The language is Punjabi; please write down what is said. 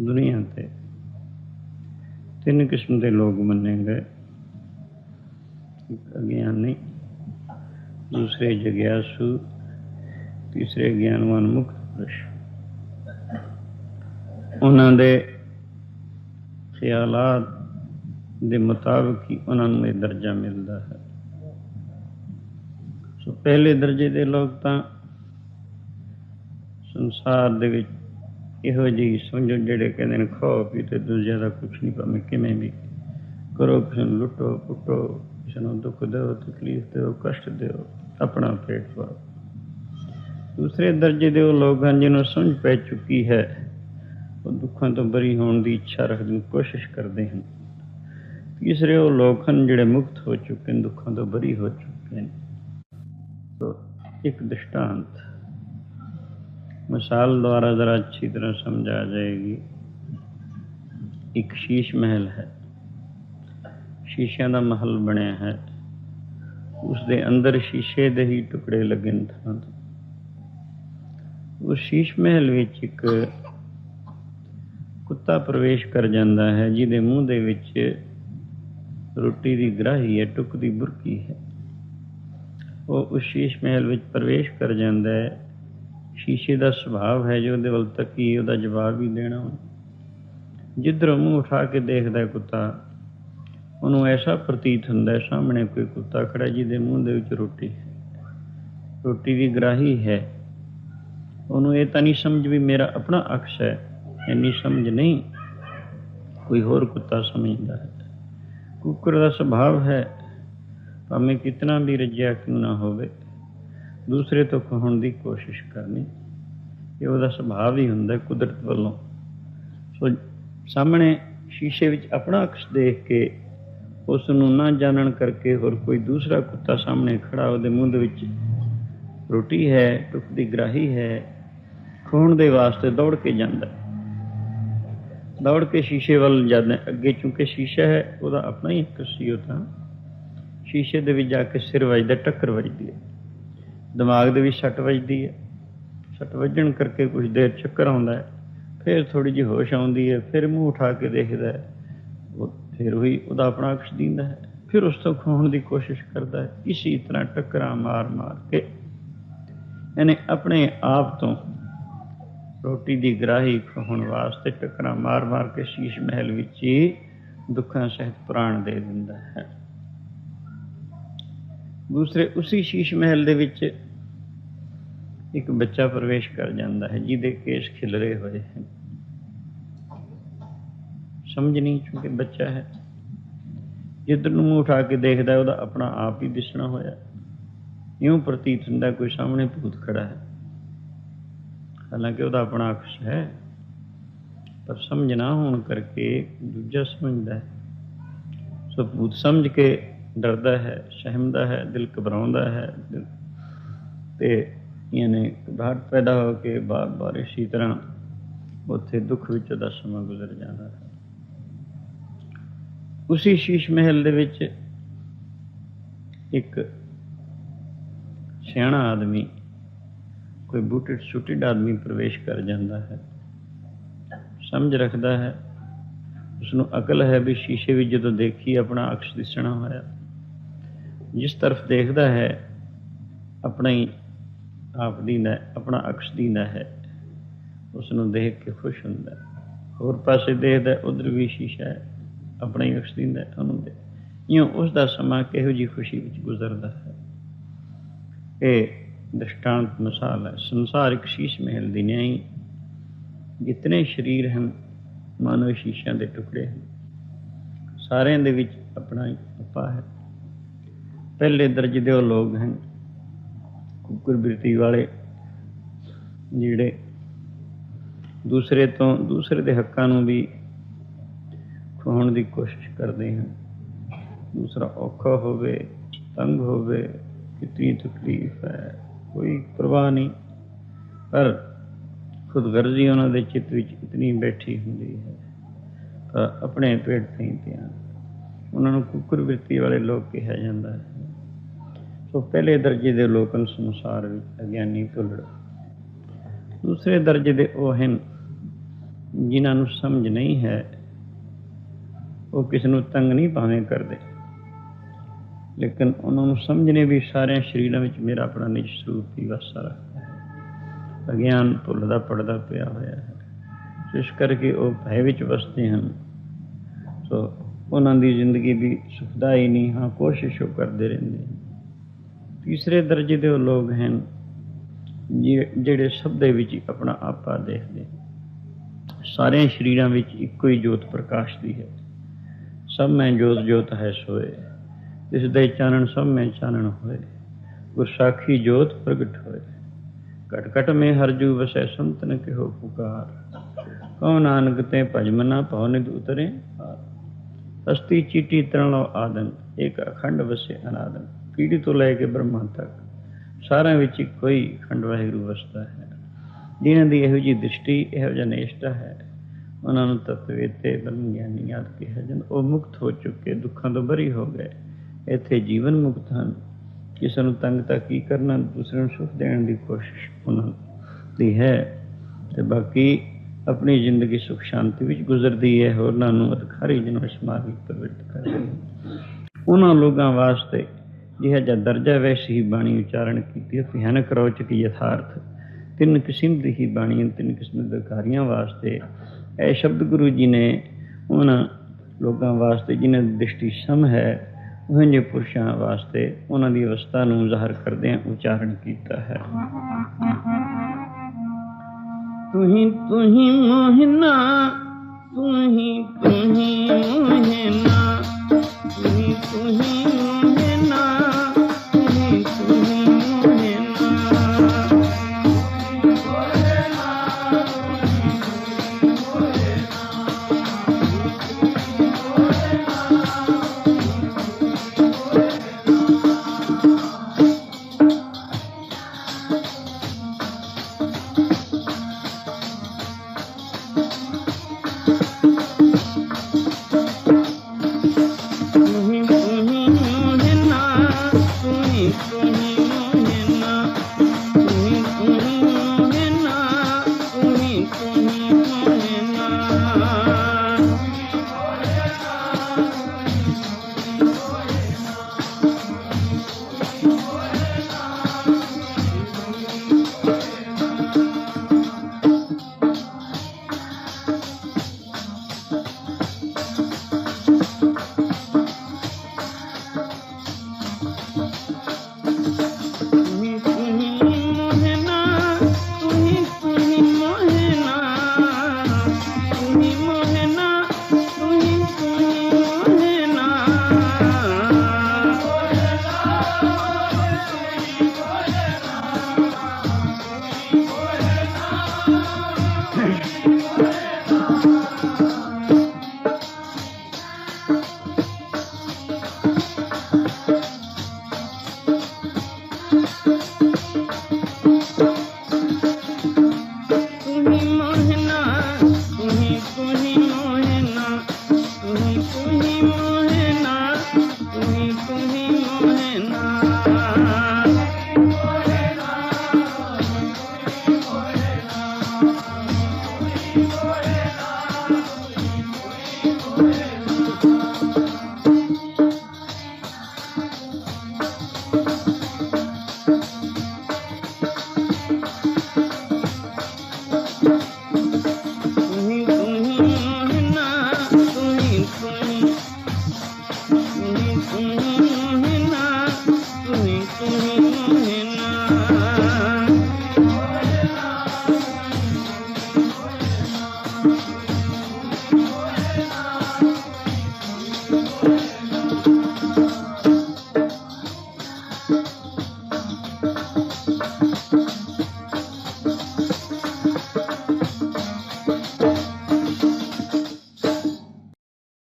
ਦੁਨੀਆ ਤੇ। ਤਿੰਨ ਕਿਸਮ ਦੇ ਲੋਕ ਮੰਨੇ ਗਏ। ਇੱਕ ਅਗਿਆਨੀ, ਦੂਸਰੇ ਜਗਿਆਸੂ, ਤੀਸਰੇ ਗਿਆਨਵਾਨ ਮੁਕਤ ਪੁਰਸ਼। ਉਹਨਾਂ ਦੇ ਖਿਆਲਾਤ ਦੇ ਮੁਤਾਬਕ ਹੀ ਉਹਨਾਂ ਨੂੰ ਇਹ ਦਰਜਾ ਮਿਲਦਾ ਹੈ। ਸੋ ਪਹਿਲੇ ਦਰਜੇ ਦੇ ਲੋਕ ਤਾਂ ਸੰਸਾਰ ਦੇ ਵਿੱਚ ਇਹੋ ਜਿਹੀ ਸਮਝੋ ਜਿਹੜੇ ਕਹਿੰਦੇ ਨੇ ਖਾਓ ਪੀ ਤੇ ਦੂਜਿਆਂ ਦਾ ਕੁਝ ਨਹੀਂ ਭਾਵੇਂ ਕਿਵੇਂ ਵੀ ਕਰੋ, ਕਿਸੇ ਨੂੰ ਲੁੱਟੋ ਪੁੱਟੋ ਕਿਸੇ ਨੂੰ ਦੁੱਖ ਦਿਓ, ਤਕਲੀਫ ਦਿਓ, ਕਸ਼ਟ ਦਿਓ, ਆਪਣਾ ਪੇਟ ਭਰੋ। ਦੂਸਰੇ ਦਰਜੇ ਦੇ ਉਹ ਲੋਕ ਹਨ ਜਿਹਨੂੰ ਸਮਝ ਪੈ ਚੁੱਕੀ ਹੈ। ਉਹ ਦੁੱਖਾਂ ਤੋਂ ਬਰੀ ਹੋਣ ਦੀ ਇੱਛਾ ਰੱਖਦੇ ਨੇ, ਕੋਸ਼ਿਸ਼ ਕਰਦੇ ਹਨ। ਤੀਸਰੇ ਉਹ ਲੋਕ ਹਨ ਜਿਹੜੇ ਮੁਕਤ ਹੋ ਚੁੱਕੇ ਨੇ, ਦੁੱਖਾਂ ਤੋਂ ਬਰੀ ਹੋ ਚੁੱਕੇ ਨੇ। ਸੋ ਇੱਕ ਦ੍ਰਿਸ਼ਟਾਂਤ ਮਿਸਾਲ ਦੁਆਰਾ ਜ਼ਰਾ ਅੱਛੀ ਤਰ੍ਹਾਂ ਸਮਝਾ ਜਾਏਗੀ। ਇੱਕ ਸ਼ੀਸ਼ ਮਹਿਲ ਹੈ। ਸ਼ੀਸ਼ਿਆਂ ਦਾ ਮਹਲ ਬਣਿਆ ਹੈ। ਉਸ ਦੇ ਅੰਦਰ ਸ਼ੀਸ਼ੇ ਦੇ ਹੀ ਟੁਕੜੇ ਲੱਗੇ ਨੇ ਥਾਂ ਥਾਂ ਉਸ ਸ਼ੀਸ਼ ਮਹਿਲ ਵਿੱਚ ਇੱਕ ਕੁੱਤਾ ਪ੍ਰਵੇਸ਼ ਕਰ ਜਾਂਦਾ ਹੈ, ਜਿਹਦੇ ਮੂੰਹ ਦੇ ਵਿੱਚ ਰੋਟੀ ਦੀ ਗਰਾਹੀ ਹੈ, ਟੁੱਕ ਦੀ ਬੁਰਕੀ ਹੈ। ਉਹ ਉਸ ਸ਼ੀਸ਼ ਮਹਿਲ ਵਿੱਚ ਪ੍ਰਵੇਸ਼ ਕਰ ਜਾਂਦਾ ਹੈ। ਸ਼ੀਸ਼ੇ ਦਾ ਸੁਭਾਅ ਹੈ ਜੇ ਉਹਦੇ ਵੱਲ ਤੱਕੀ, ਉਹਦਾ ਜਵਾਬ ਹੀ ਦੇਣਾ ਜਿੱਧਰ ਮੂੰਹ ਉਠਾ ਕੇ ਦੇਖਦਾ ਕੁੱਤਾ, ਉਹਨੂੰ ਐਸਾ ਪ੍ਰਤੀਤ ਹੁੰਦਾ ਸਾਹਮਣੇ ਕੋਈ ਕੁੱਤਾ ਖੜਾ ਜਿਹਦੇ ਮੂੰਹ ਦੇ ਵਿੱਚ ਰੋਟੀ ਰੋਟੀ ਦੀ ਗਰਾਹੀ ਹੈ। ਉਹਨੂੰ ਇਹ ਤਾਂ ਨਹੀਂ ਸਮਝ ਵੀ ਮੇਰਾ ਆਪਣਾ ਅਕਸ਼ ਹੈ, ਇੰਨੀ ਸਮਝ ਨਹੀਂ। ਕੋਈ ਹੋਰ ਕੁੱਤਾ ਸਮਝਦਾ ਹੈ। ਕੁੱਕਰ ਦਾ ਸੁਭਾਅ ਹੈ, ਭਾਵੇਂ ਕਿਤਨਾ ਵੀ ਰੱਜਿਆ ਕਿਉਂ ਨਾ ਹੋਵੇ। ਦੂਸਰੇ ਤੋਂ ਖੋਹਣ ਦੀ ਕੋਸ਼ਿਸ਼ ਕਰਨੀ, ਇਹ ਉਹਦਾ ਸੁਭਾਅ ਹੀ ਹੁੰਦਾ ਕੁਦਰਤ ਵੱਲੋਂ। ਸੋ ਸਾਹਮਣੇ ਸ਼ੀਸ਼ੇ ਵਿੱਚ ਆਪਣਾ ਅਕਸ਼ ਦੇਖ ਕੇ ਉਸ ਨੂੰ ਨਾ ਜਾਣਨ ਕਰਕੇ ਹੋਰ ਕੋਈ ਦੂਸਰਾ ਕੁੱਤਾ ਸਾਹਮਣੇ ਖੜਾ ਉਹਦੇ ਮੂੰਹ ਦੇ ਵਿੱਚ ਰੋਟੀ ਹੈ ਟੁੱਕ ਦੀ ਗਰਾਹੀ ਹੈ ਖੋਣ ਦੇ ਵਾਸਤੇ ਦੌੜ ਕੇ ਜਾਂਦਾ। ਦੌੜ ਕੇ ਸ਼ੀਸ਼ੇ ਵੱਲ ਜਾਂਦਾ, ਅੱਗੇ ਚੁੰਕੇ ਸ਼ੀਸ਼ਾ ਹੈ, ਉਹਦਾ ਆਪਣਾ ਹੀ ਇੱਕ ਸੀ ਉਹ ਤਾਂ। ਸ਼ੀਸ਼ੇ ਦੇ ਵਿੱਚ ਜਾ ਕੇ ਸਿਰ ਵੱਜਦਾ, ਟੱਕਰ ਵੱਜਦੀ ਹੈ। ਦਿਮਾਗ ਦੇ ਵਿੱਚ ਸੱਟ ਵੱਜਦੀ ਹੈ। ਸੱਟ ਵੱਜਣ ਕਰਕੇ ਕੁਝ ਦੇਰ ਚੱਕਰ ਆਉਂਦਾ ਹੈ। ਫਿਰ ਥੋੜੀ ਜਿਹੀ ਹੋਸ਼ ਆਉਂਦੀ ਹੈ, ਫਿਰ ਮੂੰਹ ਉਠਾ ਕੇ ਦੇਖਦਾ ਹੈ। ਉਹ ਫਿਰ ਉਹੀ ਉਹਦਾ ਆਪਣਾ ਅਕਸ਼ ਦਿੰਦਾ ਹੈ। ਫਿਰ ਉਸ ਤੋਂ ਖੋਣ ਦੀ ਕੋਸ਼ਿਸ਼ ਕਰਦਾ ਹੈ। ਇਸੇ ਤਰ੍ਹਾਂ ਟੱਕਰਾਂ ਮਾਰ ਮਾਰ ਕੇ ਇਹਨੇ ਆਪਣੇ ਆਪ ਤੋਂ ਰੋਟੀ ਦੀ ਗਰਾਹੀ ਖੋਣ ਵਾਸਤੇ ਟੱਕਰਾਂ ਮਾਰ ਮਾਰ ਕੇ ਸ਼ੀਸ਼ ਮਹਿਲ ਵਿੱਚ ਹੀ ਦੁੱਖਾਂ ਸਹਿਤ ਪ੍ਰਾਣ ਦੇ ਦਿੰਦਾ ਹੈ। ਦੂਸਰੇ ਉਸੇ ਸ਼ੀਸ਼ ਮਹਿਲ ਦੇ ਵਿੱਚ ਇੱਕ ਬੱਚਾ ਪ੍ਰਵੇਸ਼ ਕਰ ਜਾਂਦਾ ਹੈ, ਜਿਹਦੇ ਕੇਸ ਖਿਲਰੇ ਹੋਏ ਹਨ। ਸਮਝ ਨਹੀਂ ਕਿਉਂਕਿ ਬੱਚਾ ਹੈ। ਜਿੱਧਰ ਨੂੰ ਮੂੰਹ ਉਠਾ ਕੇ ਦੇਖਦਾ ਉਹਦਾ ਆਪਣਾ ਆਪ ਹੀ ਦਿਸਣਾ ਹੋਇਆ। ਇਉਂ ਪ੍ਰਤੀਤ ਹੁੰਦਾ ਕੋਈ ਸਾਹਮਣੇ ਭੂਤ ਖੜਾ ਹੈ। ਹਾਲਾਂਕਿ ਉਹਦਾ ਆਪਣਾ ਅਕਸ਼ ਹੈ, ਪਰ ਸਮਝ ਨਾ ਹੋਣ ਕਰਕੇ ਦੂਜਾ ਸਮਝਦਾ ਹੈ। ਸੋ ਭੂਤ ਸਮਝ ਕੇ ਡਰਦਾ ਹੈ, ਸਹਿਮਦਾ ਹੈ, ਦਿਲ ਘਬਰਾਉਂਦਾ ਹੈ ਤੇ ਨੇ ਘਬਰਾਹਟ ਪੈਦਾ ਹੋ ਕੇ ਬਾਰ-ਬਾਰ ਇਸੇ ਤਰ੍ਹਾਂ ਉੱਥੇ ਦੁੱਖ ਵਿੱਚ ਉਹਦਾ ਸਮਾਂ ਗੁਜ਼ਰ ਜਾਂਦਾ ਹੈ। ਉਸੇ ਸ਼ੀਸ਼ ਮਹਿਲ ਦੇ ਵਿੱਚ ਇੱਕ ਸਿਆਣਾ ਆਦਮੀ, ਕੋਈ ਬੂਟਡ ਸੁਟਿਡ ਆਦਮੀ ਪ੍ਰਵੇਸ਼ ਕਰ ਜਾਂਦਾ ਹੈ। ਸਮਝ ਰੱਖਦਾ ਹੈ ਉਸ ਨੂੰ ਅਕਲ ਹੈ ਵੀ ਸ਼ੀਸ਼ੇ ਵਿੱਚ ਜਦੋਂ ਦੇਖੀ ਆਪਣਾ ਅਕਸ਼ ਦਿਸਣਾ ਹੋਇਆ। ਜਿਸ ਤਰਫ ਦੇਖਦਾ ਹੈ, ਆਪਣਾ ਹੀ ਆਪ ਦੀਨਾ ਆਪਣਾ ਅਕਸ਼ ਦੀਨਾ ਹੈ। ਉਸ ਨੂੰ ਦੇਖ ਕੇ ਖੁਸ਼ ਹੁੰਦਾ ਹੋਰ ਪਾਸੇ ਦੇਖਦਾ ਉਧਰ ਵੀ ਸ਼ੀਸ਼ਾ ਹੈ। ਆਪਣਾ ਹੀ ਅਕਸ਼ ਦੀਨਾ ਉਹਨੂੰ ਦੇ ਇਉਂ ਉਸ ਦਾ ਸਮਾਂ ਕਿਹੋ ਜੀ ਖੁਸ਼ੀ ਵਿੱਚ ਗੁਜ਼ਰਦਾ ਹੈ? ਇਹ ਦ੍ਰਿਸ਼ਟਾਂਤ ਮਿਸਾਲ ਹੈ। ਸੰਸਾਰਿਕ ਸ਼ੀਸ਼ ਮਹਿਲ ਦੀ ਨਹੀਂ ਜਿਤਨੇ ਸ਼ਰੀਰ ਹਨ ਮਾਨੋ ਸ਼ੀਸ਼ਿਆਂ ਦੇ ਟੁਕੜੇ ਹਨ। ਸਾਰਿਆਂ ਦੇ ਵਿੱਚ ਆਪਣਾ ਹੀ ਆਪਾ ਹੈ। ਪਹਿਲੇ ਦਰਜੇ ਦੇ ਉਹ ਲੋਕ ਹਨ ਕੁੱਕਰ ਬਿਰਤੀ ਵਾਲੇ ਜਿਹੜੇ ਦੂਸਰੇ ਤੋਂ ਦੂਸਰੇ ਦੇ ਹੱਕਾਂ ਨੂੰ ਵੀ ਖੋਹਣ ਦੀ ਕੋਸ਼ਿਸ਼ ਕਰਦੇ ਹਨ। ਦੂਸਰਾ ਔਖਾ ਹੋਵੇ, ਤੰਗ ਹੋਵੇ, ਕਿਤਨੀ ਤਕਲੀਫ ਹੈ, ਕੋਈ ਪਰਵਾਹ ਨਹੀਂ। ਪਰ ਖੁਦਗਰਜ਼ੀ ਉਹਨਾਂ ਦੇ ਚਿੱਤ ਵਿੱਚ ਇਤਨੀ ਬੈਠੀ ਹੁੰਦੀ ਹੈ, ਤਾਂ ਆਪਣੇ ਪੇਟ ਤੇ ਹੀ ਧਿਆਨ। ਉਹਨਾਂ ਨੂੰ ਕੁਕਰ ਬਿਰਤੀ ਵਾਲੇ ਲੋਕ ਕਿਹਾ ਜਾਂਦਾ ਹੈ। ਸੋ ਪਹਿਲੇ ਦਰਜੇ ਦੇ ਲੋਕਾਂ ਸੰਸਾਰ ਵਿੱਚ ਅਗਿਆਨੀ ਭੁੱਲੜ। ਦੂਸਰੇ ਦਰਜੇ ਦੇ ਉਹ ਹਨ ਜਿਨ੍ਹਾਂ ਨੂੰ ਸਮਝ ਨਹੀਂ ਹੈ। ਉਹ ਕਿਸ ਨੂੰ ਤੰਗ ਨਹੀਂ ਭਾਵੇਂ ਕਰਦੇ। ਲੇਕਿਨ ਉਹਨਾਂ ਨੂੰ ਸਮਝਣੇ ਵੀ ਸਾਰਿਆਂ ਸ਼ਰੀਰਾਂ ਵਿੱਚ ਮੇਰਾ ਆਪਣਾ ਨਿਜ ਸਰੂਪ ਹੀ ਵਸਾ ਰੱਖਦਾ ਹੈ। ਅਗਿਆਨ ਭੁੱਲਦਾ ਪੜਦਾ ਪਿਆ ਹੋਇਆ ਹੈ। ਇਸ ਕਰਕੇ ਉਹ ਭੈ ਵਿੱਚ ਵਸਦੇ ਹਨ। ਸੋ ਉਹਨਾਂ ਦੀ ਜ਼ਿੰਦਗੀ ਵੀ ਸੁਖਦਾਈ ਨਹੀਂ, ਹਾਂ ਕੋਸ਼ਿਸ਼ ਉਹ ਕਰਦੇ ਰਹਿੰਦੇ ਹਨ। ਤੀਸਰੇ ਦਰਜੇ ਦੇ ਉਹ ਲੋਕ ਹਨ, ਜਿ- ਜਿਹੜੇ ਸਭ ਦੇ ਵਿੱਚ ਆਪਣਾ ਆਪਾ ਦੇਖਦੇ ਹਨ। ਸਾਰਿਆਂ ਸ਼ਰੀਰਾਂ ਵਿੱਚ ਇੱਕੋ ਹੀ ਜੋਤ ਪ੍ਰਕਾਸ਼ ਦੀ ਹੈ। ਸਭ ਮੈਂ ਜੋਤ ਜੋਤ ਹੈ ਸੋਏ। ਇਸ ਦੇ ਚਾਨਣ ਸਭ ਮੈਂ ਚਾਨਣ ਹੋਏ। ਗੁਰ ਸਾਖੀ ਜੋਤ ਪ੍ਰਗਟ ਹੋਏ। ਘਟ ਘਟ ਮੈਂ ਹਰ ਜੂ ਵਸੈ ਸੰਤਨ ਕਿਹੋ ਪੁਕਾਰ। ਕਉ ਨਾਨਕ ਤੇ ਭਜਮਨਾ ਭਉ ਨਿਦ ਉਤਰੇ ਅਸਤੀ ਚੀਟੀ ਤਰਨ ਲੋ ਆਦਨ ਇੱਕ ਅਖੰਡ ਵਸੇ ਅਨਾਦਨ। ਪੀੜੀ ਤੋਂ ਲੈ ਕੇ ਬ੍ਰਹਮਾ ਤੱਕ, ਸਾਰਿਆਂ ਵਿੱਚ ਇੱਕੋ ਹੀ ਖੰਡ ਵਾਹਿਗੁਰੂ ਵਸਦਾ ਹੈ। ਜਿਨ੍ਹਾਂ ਦੀ ਇਹੋ ਜਿਹੀ ਦ੍ਰਿਸ਼ਟੀ, ਇਹੋ ਜਿਹਾ ਨੇਸ਼ਟਾ ਹੈ, ਉਹਨਾਂ ਨੂੰ ਤਤਵੇਤੇ ਬ੍ਰਹਮ ਗਿਆਨੀ ਯਾਦ ਕਿਹਾ ਜਾਂਦਾ। ਉਹ ਮੁਕਤ ਹੋ ਚੁੱਕੇ, ਦੁੱਖਾਂ ਤੋਂ ਬਰੀ ਹੋ ਗਏ। ਇੱਥੇ ਜੀਵਨ ਮੁਕਤ ਹਨ। ਕਿਸੇ ਨੂੰ ਤੰਗਤਾ ਕੀ ਕਰਨਾ, ਦੂਸਰੇ ਨੂੰ ਸੁਖ ਦੇਣ ਦੀ ਕੋਸ਼ਿਸ਼ ਉਹਨਾਂ ਦੀ ਹੈ। ਤੇ ਬਾਕੀ ਆਪਣੀ ਜ਼ਿੰਦਗੀ ਸੁਖ ਸ਼ਾਂਤੀ ਵਿੱਚ ਗੁਜ਼ਰਦੀ ਹੈ, ਹੋਰਨਾਂ ਨੂੰ ਅਧਿਕਾਰੀ ਜਨਮ ਸਮਾਜ ਵਿੱਚ ਪ੍ਰਵਿਰਤ ਕਰਦੀ ਉਹਨਾਂ ਲੋਕਾਂ ਵਾਸਤੇ ਜਿਹਾ ਜਿਹਾ ਦਰਜਾ ਵੈਸੀ ਹੀ ਬਾਣੀ ਉਚਾਰਨ ਕੀਤੀ ਹੈ ਭਿਆਨਕ ਰੌਚਕ ਯਥਾਰਥ। ਤਿੰਨ ਕਿਸਮ ਦੀ ਹੀ ਬਾਣੀ ਤਿੰਨ ਕਿਸਮ ਦੇ ਕਾਰੀਆਂ ਵਾਸਤੇ। ਇਹ ਸ਼ਬਦ ਗੁਰੂ ਜੀ ਨੇ ਉਹਨਾਂ ਲੋਕਾਂ ਵਾਸਤੇ, ਜਿਨ੍ਹਾਂ ਦੀ ਦ੍ਰਿਸ਼ਟੀ ਸਮ ਹੈ, ਉਹ ਜਿਹੇ ਪੁਰਸ਼ਾਂ ਵਾਸਤੇ ਉਹਨਾਂ ਦੀ ਅਵਸਥਾ ਨੂੰ ਜ਼ਾਹਰ ਕਰਦਿਆਂ ਉਚਾਰਨ ਕੀਤਾ ਹੈ। ਤੁਹੀਂ ਤੁਹੀਂ ਮੋਹਨਾ, ਤੁਹੀਂ ਤੁਹੀਂ ਮੋਹਨਾ, ਤੁਹੀਂ ਤੁਹੀਂ ਮੋਹਨਾ।